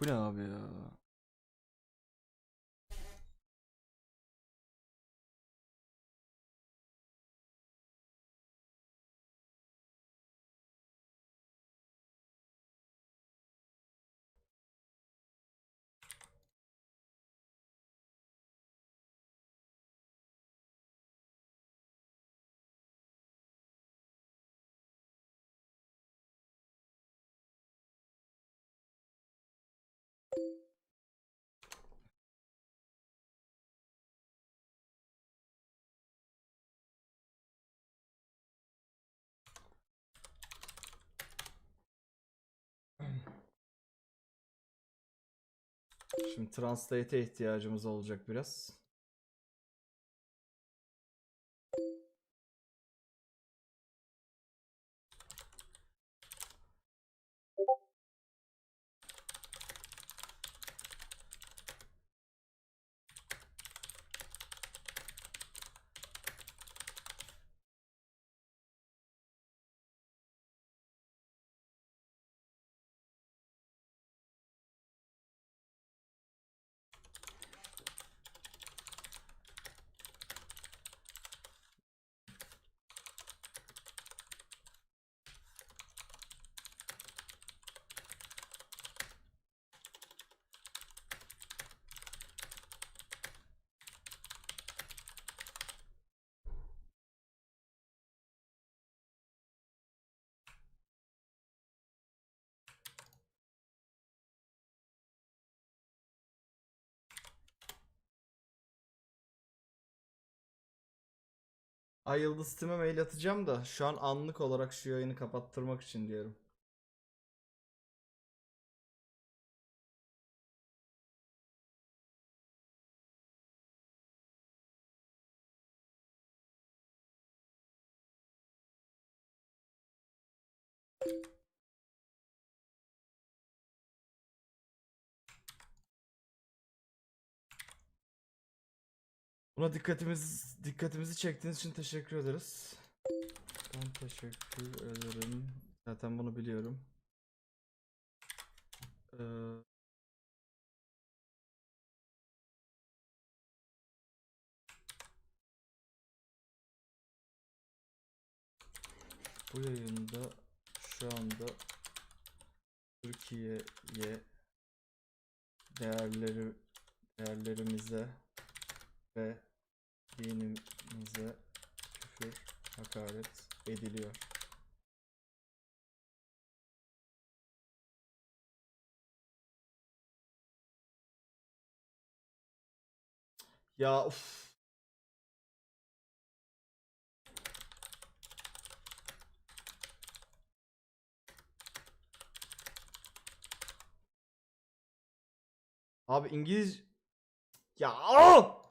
Bu ne abi ya? Şimdi translate'e ihtiyacımız olacak biraz. Ay Yıldız Steam'e mail atacağım da şu an anlık olarak şu yayını kapattırmak için diyorum. Buna dikkatimiz dikkatimizi çektiğiniz için teşekkür ederiz. Ben teşekkür ederim. Zaten bunu biliyorum. Ee, bu yayında şu anda Türkiye'ye değerleri değerlerimize ve dinimize küfür, hakaret ediliyor. Ya uf. Abi İngiliz ya aa!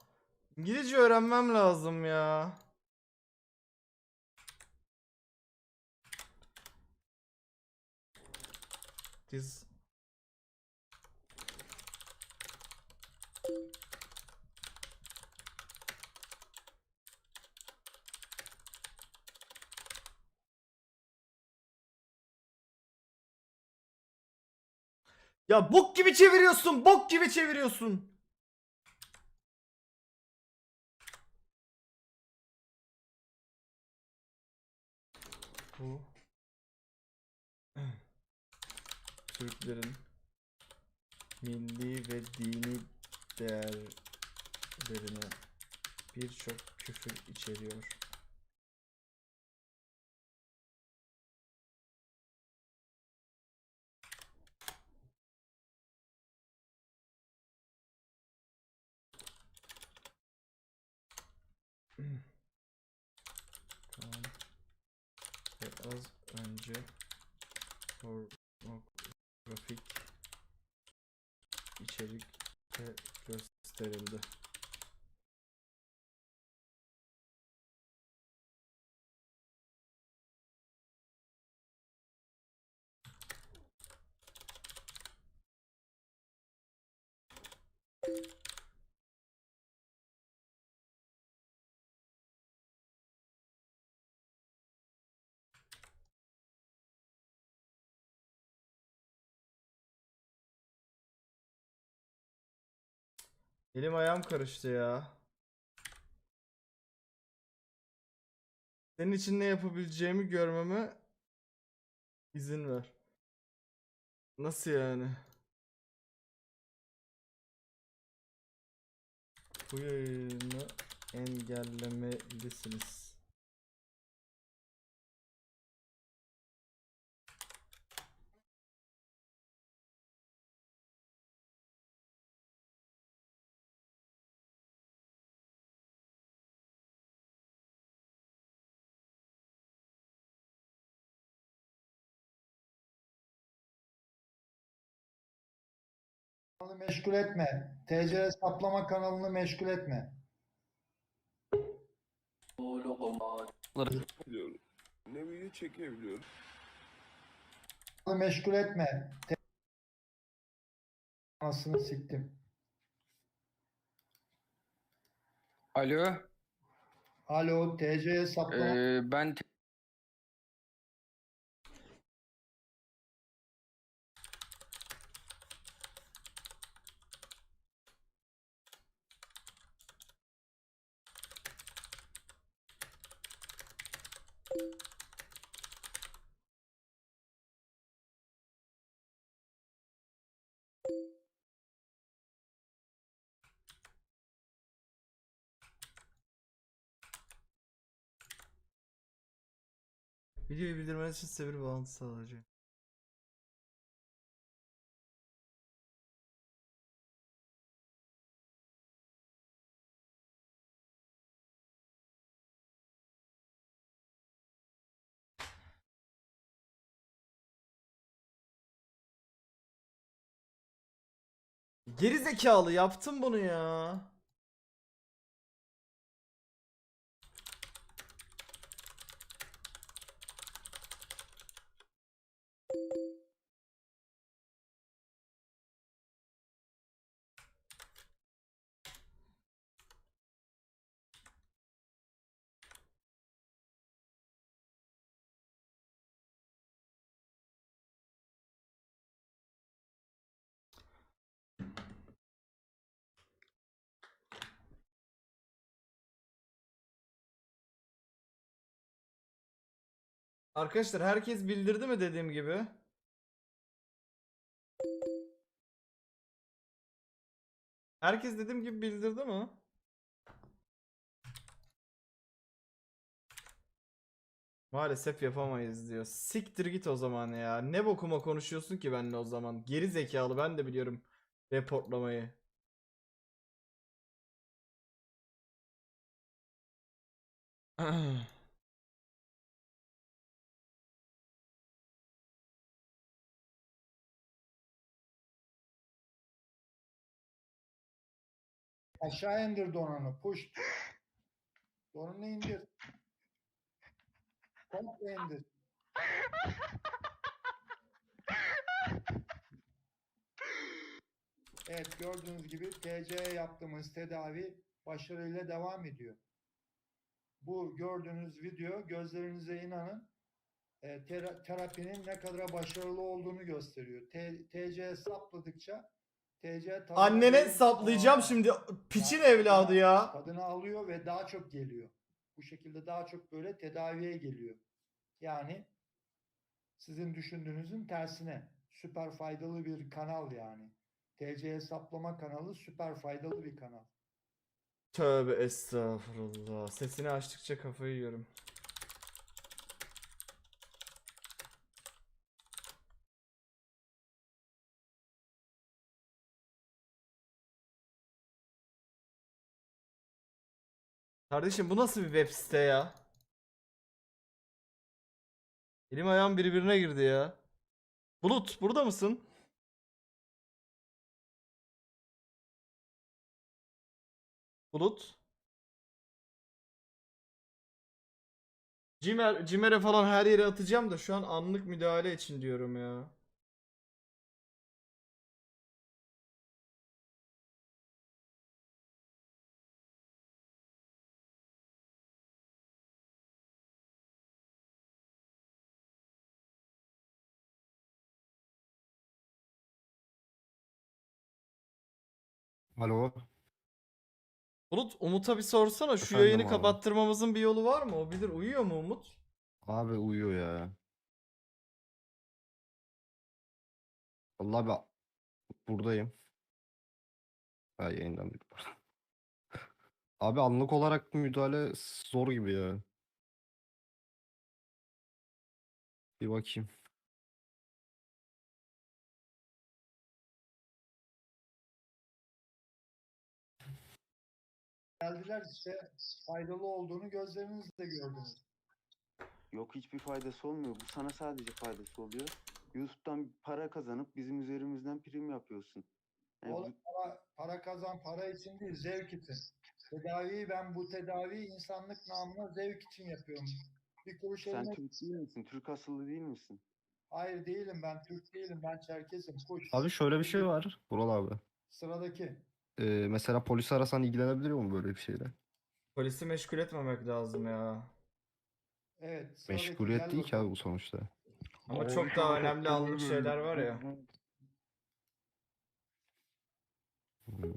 İngilizce öğrenmem lazım ya. This Ya bok gibi çeviriyorsun, bok gibi çeviriyorsun. Bu Türklerin milli ve dini değerlerine birçok küfür içeriyor. Tamam. Ve az önce pornografik içerik gösterildi. Elim ayağım karıştı ya. Senin için ne yapabileceğimi görmeme izin ver. Nasıl yani? Bu yayını engellemelisiniz. Kanalı meşgul etme. TC hesaplama kanalını meşgul etme. biliyorum. Ne video çekebiliyorum. Kanalı meşgul etme. Te- Anasını siktim. Alo, Alo TC hesaplama ee, ben Videoyu bildirmeniz için size bir bağlantı sağlayacağım. Geri zekalı yaptım bunu ya. Arkadaşlar herkes bildirdi mi dediğim gibi? Herkes dediğim gibi bildirdi mi? Maalesef yapamayız diyor. Siktir git o zaman ya. Ne bokuma konuşuyorsun ki benimle o zaman? Geri zekalı ben de biliyorum reportlamayı. aşağı indir donanı. Push. Donanı indir. Komple indir. Evet gördüğünüz gibi TC'ye yaptığımız tedavi başarıyla devam ediyor. Bu gördüğünüz video gözlerinize inanın e, tera- terapinin ne kadar başarılı olduğunu gösteriyor. TC hesapladıkça TC tadını Annene saplayacağım Aa, şimdi. Piçin evladı ya. Tadını alıyor ve daha çok geliyor. Bu şekilde daha çok böyle tedaviye geliyor. Yani sizin düşündüğünüzün tersine süper faydalı bir kanal yani. TC hesaplama kanalı süper faydalı bir kanal. Tövbe estağfurullah. Sesini açtıkça kafayı yiyorum. Kardeşim bu nasıl bir web site ya? Elim ayağım birbirine girdi ya. Bulut burada mısın? Bulut. Cimer, Cimer'e falan her yere atacağım da şu an anlık müdahale için diyorum ya. Alo. Bulut Umut'a bir sorsana şu Efendim yayını abi. kapattırmamızın bir yolu var mı? O bilir uyuyor mu Umut? Abi uyuyor ya. Vallahi ben buradayım. Ha yayından bir Abi anlık olarak müdahale zor gibi ya. Bir bakayım. Geldiler işte faydalı olduğunu gözlerinizle gördünüz. Yok hiçbir faydası olmuyor. Bu sana sadece faydası oluyor. YouTube'dan para kazanıp bizim üzerimizden prim yapıyorsun. Yani Oğlum para, para kazan para için değil zevk için. Tedaviyi ben bu tedaviyi insanlık namına zevk için yapıyorum. Bir kuruş sen elime... Türk değil misin? Türk asıllı değil misin? Hayır değilim ben Türk değilim ben Çerkesim. Kuş. Abi şöyle bir şey var. Vural abi. Sıradaki. Ee, mesela polis arasan ilgilenebiliyor mu böyle bir şeyle? Polisi meşgul etmemek lazım ya. Evet. Meşguliyet gel değil ki bakalım. abi bu sonuçta. Ama çok daha önemli anlık şeyler var ya. Hmm.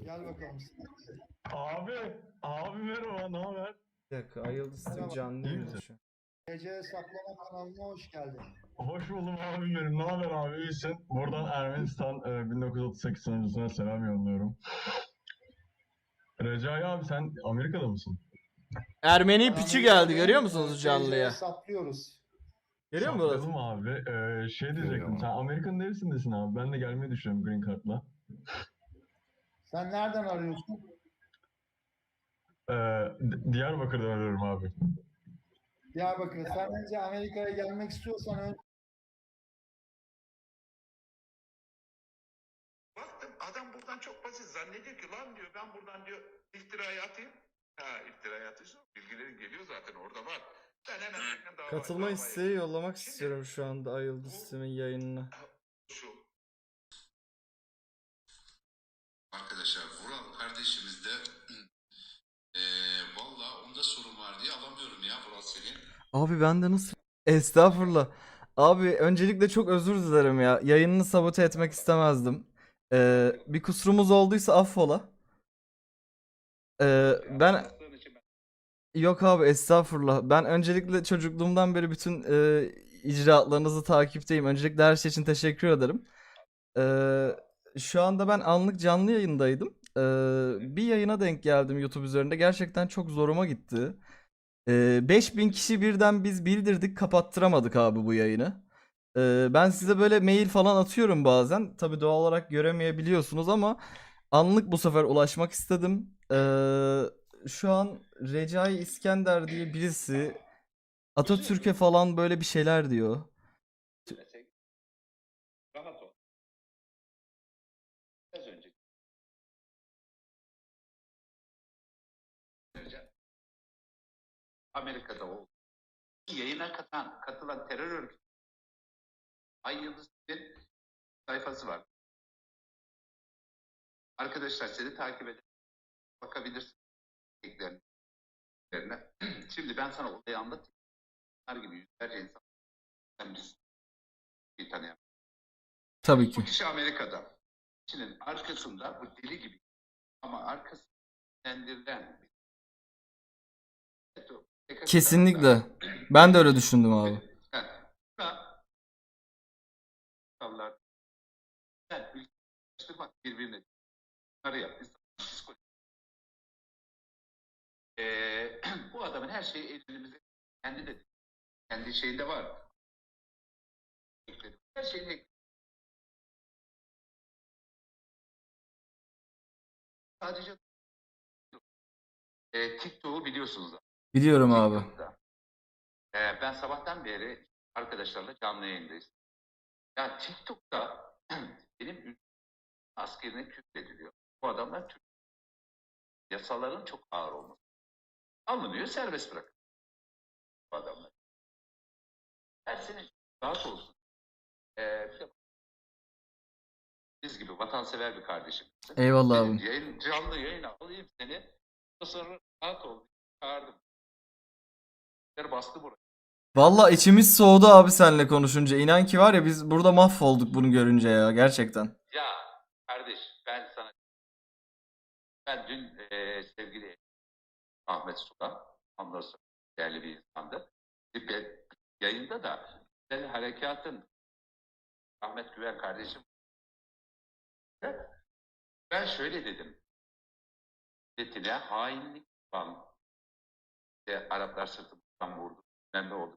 Gel bakalım. Abi, abi merhaba, ne haber? Bir dakika Ayıldız Team Merhaba. canlı İyi yayında misin? şu an. TC hesaplama kanalına hoş geldin. Hoş buldum abim benim. Ne haber abi? İyisin. Buradan Ermenistan e, 1938 sunucusuna selam yolluyorum. Recai abi sen Amerika'da mısın? Ermeni piçi geldi görüyor musunuz canlıya? hesaplıyoruz. Görüyor musunuz? Saklayalım abi. E, şey diyecektim. Sen Amerika'nın neresindesin abi? Ben de gelmeyi düşünüyorum Green Card'la. Sen nereden arıyorsun? E, D- Diyarbakır'dan arıyorum abi. Diyarbakır. Sen önce Amerika'ya gelmek istiyorsan önce basit zannediyor ki lan diyor ben buradan diyor iftirayı atayım. Ha iftirayı atıyorsun bilgilerin geliyor zaten orada var. Ben hemen hemen dava, Katılma isteği yollamak Şimdi- istiyorum şu anda Ayıldız Team'in yayınına. Şu. Arkadaşlar Vural kardeşimiz de eee valla onda sorun var diye alamıyorum ya Vural seni. Abi ben de nasıl... Estağfurullah. Abi öncelikle çok özür dilerim ya. Yayınını sabote etmek istemezdim. Ee, bir kusurumuz olduysa affola. Ee, ben... Yok abi estağfurullah. Ben öncelikle çocukluğumdan beri bütün e, icraatlarınızı takipteyim. Öncelikle her şey için teşekkür ederim. Ee, şu anda ben anlık canlı yayındaydım. Ee, bir yayına denk geldim YouTube üzerinde. Gerçekten çok zoruma gitti. Ee, 5000 kişi birden biz bildirdik kapattıramadık abi bu yayını. Ben size böyle mail falan atıyorum bazen. Tabii doğal olarak göremeyebiliyorsunuz ama anlık bu sefer ulaşmak istedim. Şu an Recai İskender diye birisi Atatürk'e falan böyle bir şeyler diyor. Amerika'da oldu. Yayına katılan, katılan terör örgütü Ay Yıldız'ın sayfası var. Arkadaşlar seni takip edin. Bakabilirsin. Şimdi ben sana olayı anlatayım. Bunlar gibi yüzlerce insan. Sen biz bir tanıyan. Tabii ki. Bu kişi Amerika'da. Kişinin arkasında bu deli gibi ama arkasında PKK Kesinlikle. Ben de öyle düşündüm abi. Heh. Ha. Allah. Yani ülkeyi karıştırmak birbirine bunları yap. Psikoloji. Ee, bu adamın her şeyi elimizde kendi de kendi şeyinde var. Her şeyini. Sadece e, TikTok'u biliyorsunuz. Biliyorum abi. Ee, ben sabahtan beri arkadaşlarla canlı yayındayız. Ya TikTok'ta benim askerine küfrediliyor. Bu adamlar Türk. Yasaların çok ağır olması. Alınıyor serbest bırak. Bu adamlar. Ben senin rahat olsun. Ee, biz gibi vatansever bir kardeşim. Eyvallah Benim abi. Yayın, canlı yayın alayım seni. Sonra rahat ol. Çağırdım. Bastı buraya. Valla içimiz soğudu abi seninle konuşunca. İnan ki var ya biz burada mahvolduk bunu görünce ya gerçekten. Ya kardeş ben sana ben dün eee sevgili Ahmet Sudan. Sonra değerli bir insandı. Bir yayında da Güzel Harekat'ın Ahmet Güven kardeşim ben şöyle dedim. Milletine hainlik yapan işte Araplar sırtımızdan vurdu. Önemli oldu.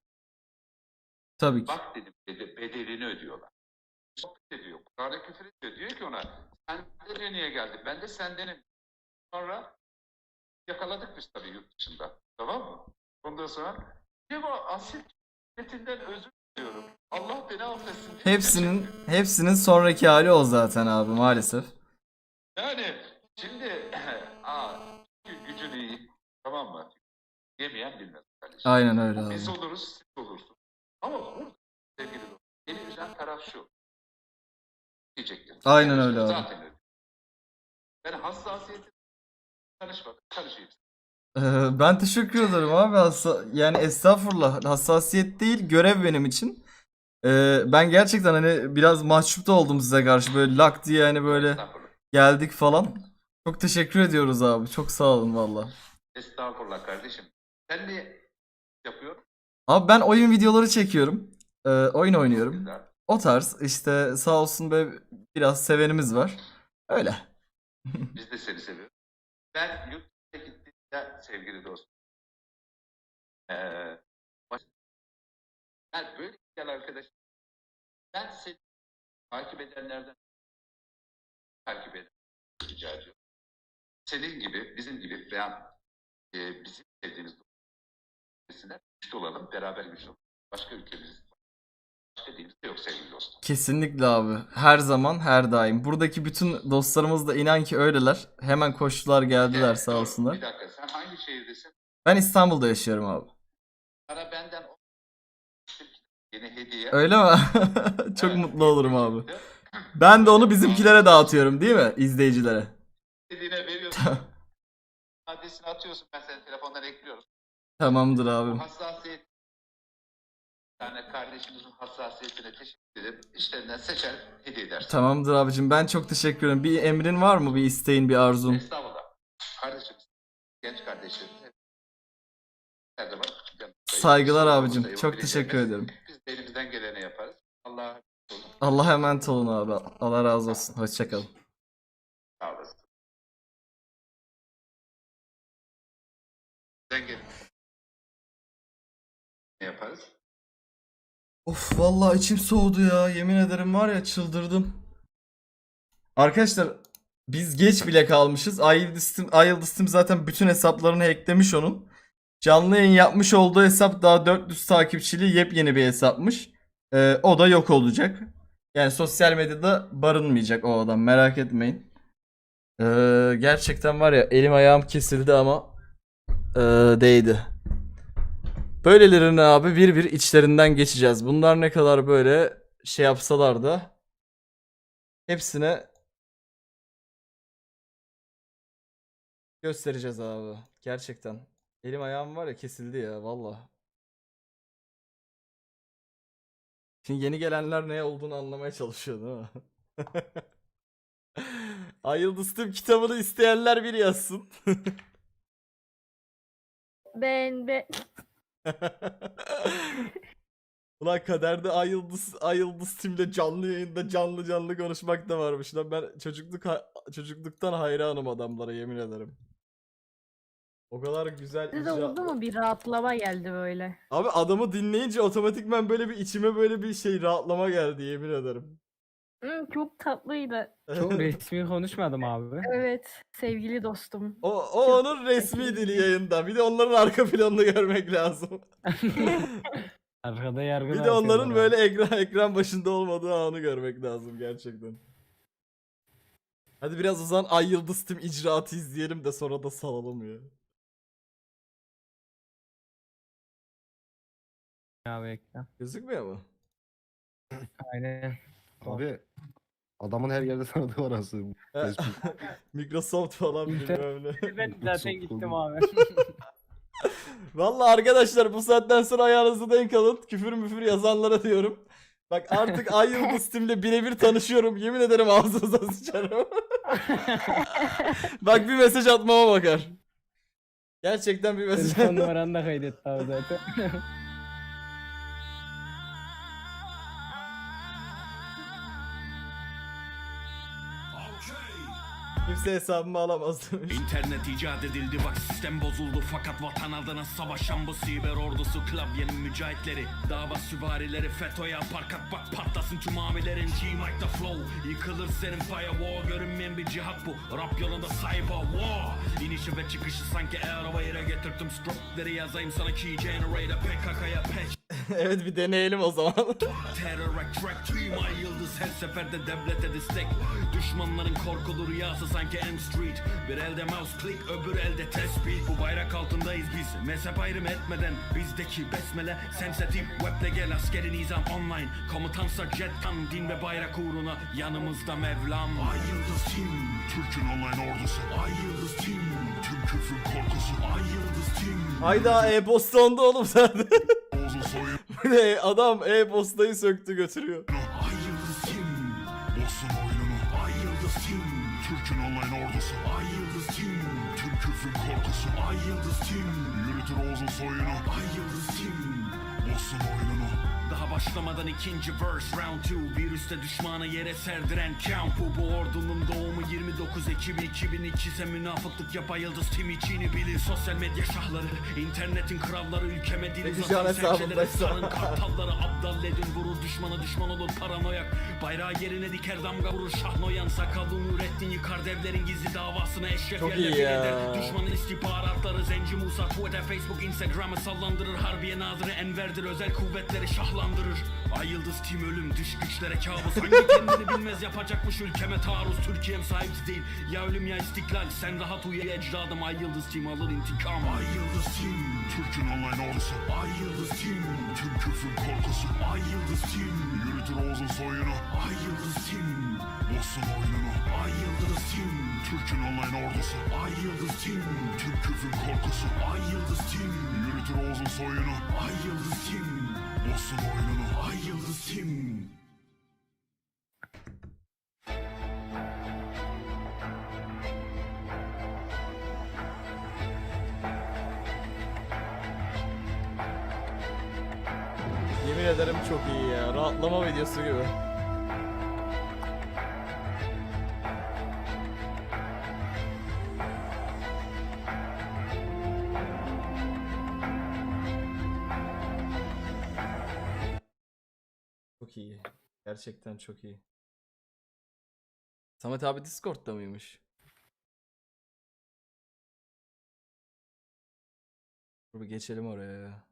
Tabii ki. Bak dedim bede- bedelini ödüyorlar. Sohbet ediyor. Kur'an'a küfür ediyor. Diyor ki ona sen de niye geldin? Ben de sendenim. Sonra yakaladık biz tabii yurt dışında. Tamam mı? Ondan sonra bu asil milletinden özür diliyorum. Allah beni affetsin. Hepsinin ederim. hepsinin sonraki hali o zaten abi maalesef. Yani şimdi aa, gücün iyi. Tamam mı? Yemeyen bilmez kardeşim. Aynen öyle abi. Biz oluruz. Ama burada sevgili dostum, beni üzen taraf şu. Diyecektim. Aynen öyle abi. Zaten öyle. Ben hassasiyetim tanışmadım, tanışayım. Ee, ben teşekkür ederim abi. Hassa- yani estağfurullah. Hassasiyet değil, görev benim için. Ee, ben gerçekten hani biraz mahcup da oldum size karşı. Böyle lak diye hani böyle Estağfurullah. geldik falan. Çok teşekkür ediyoruz abi. Çok sağ olun valla. Estağfurullah kardeşim. Sen ne yapıyorsun? Abi ben oyun videoları çekiyorum. Ee, oyun oynuyorum. O tarz işte sağ olsun böyle biraz sevenimiz var. Öyle. Biz de seni seviyoruz. Ben yurt dışına gittiğimde sevgili dostum. Ee, ben böyle güzel arkadaş. Ben seni takip edenlerden takip eden rica ediyorum. Senin gibi, bizim gibi veya e, bizim sevdiğimiz ülkesine güçlü olalım, beraber güçlü olalım. Başka ülkemiz, başka dilimiz de yok sevgili dostum. Kesinlikle abi. Her zaman, her daim. Buradaki bütün dostlarımız da inan ki öyleler. Hemen koştular geldiler Yani, sağ olsunlar. Bir dakika, sen hangi şehirdesin? Ben İstanbul'da yaşıyorum abi. Sana benden yeni hediye. Öyle mi? Çok Evet, mutlu olurum abi. Ben de onu bizimkilere dağıtıyorum değil mi? İzleyicilere. Dediğine veriyorsun. Adresini atıyorsun ben seni telefondan ekliyorum. Tamamdır abim. hassasiyet yani kardeşimizin hassasiyetine teşekkür ederim. İşlerinden seçer hediye edersin. Tamamdır abicim. Ben çok teşekkür ederim. Bir emrin var mı? Bir isteğin, bir arzun? Estağfurullah. Kardeşimiz, genç kardeşlerimiz hep her zaman. Saygılar abicim. Çok teşekkür ederim. Biz de elimizden geleni yaparız. Allah'a. Allah'a emanet olun abi. Allah razı olsun. Hoşçakalın. Sağ olasın. Sen gel. Yaparız? Of vallahi içim soğudu ya. Yemin ederim var ya çıldırdım. Arkadaşlar biz geç bile kalmışız. Ay Yıldız Team, Ay Yıldız Team zaten bütün hesaplarını hacklemiş onun. Canlı yayın yapmış olduğu hesap daha 400 takipçili yepyeni bir hesapmış. Ee, o da yok olacak. Yani sosyal medyada barınmayacak o adam merak etmeyin. Ee, gerçekten var ya elim ayağım kesildi ama ee, değdi. Böylelerini abi bir bir içlerinden geçeceğiz. Bunlar ne kadar böyle şey yapsalar da hepsine göstereceğiz abi. Gerçekten. Elim ayağım var ya kesildi ya valla. Şimdi yeni gelenler ne olduğunu anlamaya çalışıyor değil mi? Ay Yıldız Tilbe kitabını isteyenler bir yazsın. Ben ben Ulan kaderde Ay Yıldız, Ay Yıldız Tim'le canlı yayında canlı canlı konuşmak da varmış lan. Ben çocukluk ha- çocukluktan hayranım adamlara yemin ederim. O kadar güzel size icra- oldu mu bir rahatlama geldi böyle. Abi adamı dinleyince otomatikman böyle bir içime böyle bir şey rahatlama geldi yemin ederim. Hı, çok tatlıydı. Çok resmi konuşmadım abi. Evet sevgili dostum. O, o onun resmi dili yayında. Bir de onların arka planını görmek lazım. Arkada yargı Bir de onların böyle ekran ekran başında olmadığı anı görmek lazım gerçekten. Hadi biraz o zaman Ay Yıldız Tim icraatı izleyelim de sonra da salalım ya. abi ekran. Gözükmüyor mu? Aynen. Abi adamın her yerde tanıdığı var aslında. Facebook. Microsoft falan bilmem ne. Ben zaten gittim abi. Vallahi arkadaşlar bu saatten sonra ayağınızı denk alın. Küfür müfür yazanlara diyorum. Bak artık Ay Yıldız Tim'le birebir tanışıyorum. Yemin ederim ağzınıza sıçarım. Bak bir mesaj atmama bakar. Gerçekten bir mesaj. Telefon numaranı da kaydetti abi zaten. Kimse hesabımı alamaz demiş. İnternet icat edildi bak sistem bozuldu. Fakat vatan adına savaşan bu siber ordusu klavyenin mücahitleri. Dava süvarileri FETÖ'ye parkat bak patlasın tüm amilerin G-Mike'da flow yıkılır senin firewall görünmeyen bir cihat bu. Rap yolunda cyber war. İnişi ve çıkışı sanki araba yere getirdim stroke'leri yazayım sana key generator. PKK'ya patch evet bir deneyelim o zaman. Terror tüm ay yıldız her seferde devlete destek. Düşmanların korkulu rüyası sanki M Street. Bir elde mouse click öbür elde tespih Bu bayrak altındayız biz mezhep ayrım etmeden. Bizdeki besmele sensitif weble gel askeri nizam online. Komutansa jettan din ve bayrak uğruna. Yanımızda Mevlam. Ay yıldız tim Türk'ün online ordusu. Ay yıldız tim Tüm küfrün korkusu. Ay yıldız tim. Hayda e-posta onda oğlum zaten. Oğuz'un soyu Bu ne? Adam e-postayı söktü götürüyor. Ay Yıldız Bozsun oyununu. Ay Yıldız Türk'ün online ordusu. Ay Yıldız küfrün korkusu. Ay Yıldız Yürütür Oğuz'un soyunu. Ay Yıldız Tim Bozsun oyununu. daha başlamadan ikinci verse round 2 Virüste düşmanı yere serdiren count. Bu Bu ordunun doğumu 29 Ekim 2002 ise münafıklık yapa yıldız tim içini bilin Sosyal medya şahları internetin kralları ülkeme dil uzatan serçelere sarın. Kartalları Abdal edin vurur düşmana düşman olur paranoyak. Bayrağı yerine diker damga vurur şahnoyan. Sakallı Nurettin yıkar devlerin gizli davasını Eşref Çok yerle eder. Düşmanın istihbaratları Zenci Musa Twitter Facebook Instagram'ı sallandırır. Harbiye nazırı Enver'dir özel kuvvetleri şahlandırır Ay yıldız tim ölüm dış güçlere kabus Hangi kendini bilmez yapacakmış ülkeme taarruz Türkiye'm sahipsiz değil ya ölüm ya istiklal Sen rahat uyu ecdadım ay yıldız tim alır intikam Ay yıldız tim Türk'ün online ordusu Ay yıldız tim Tüm küfrün korkusu Ay yıldız tim Yürütür Oğuz'un soyunu Ay yıldız tim Bozsun oyununu Ay yıldız tim Türk'ün online ordusu Ay yıldız tim Tüm küfrün korkusu Ay yıldız tim Yürütür Oğuz'un soyunu Ay yıldız tim Bozsun oyununu Ay yıldız tim Yemin ederim çok iyi ya. Rahatlama videosu gibi. Gerçekten çok iyi. Samet abi Discord'da mıymış? Dur bir geçelim oraya ya.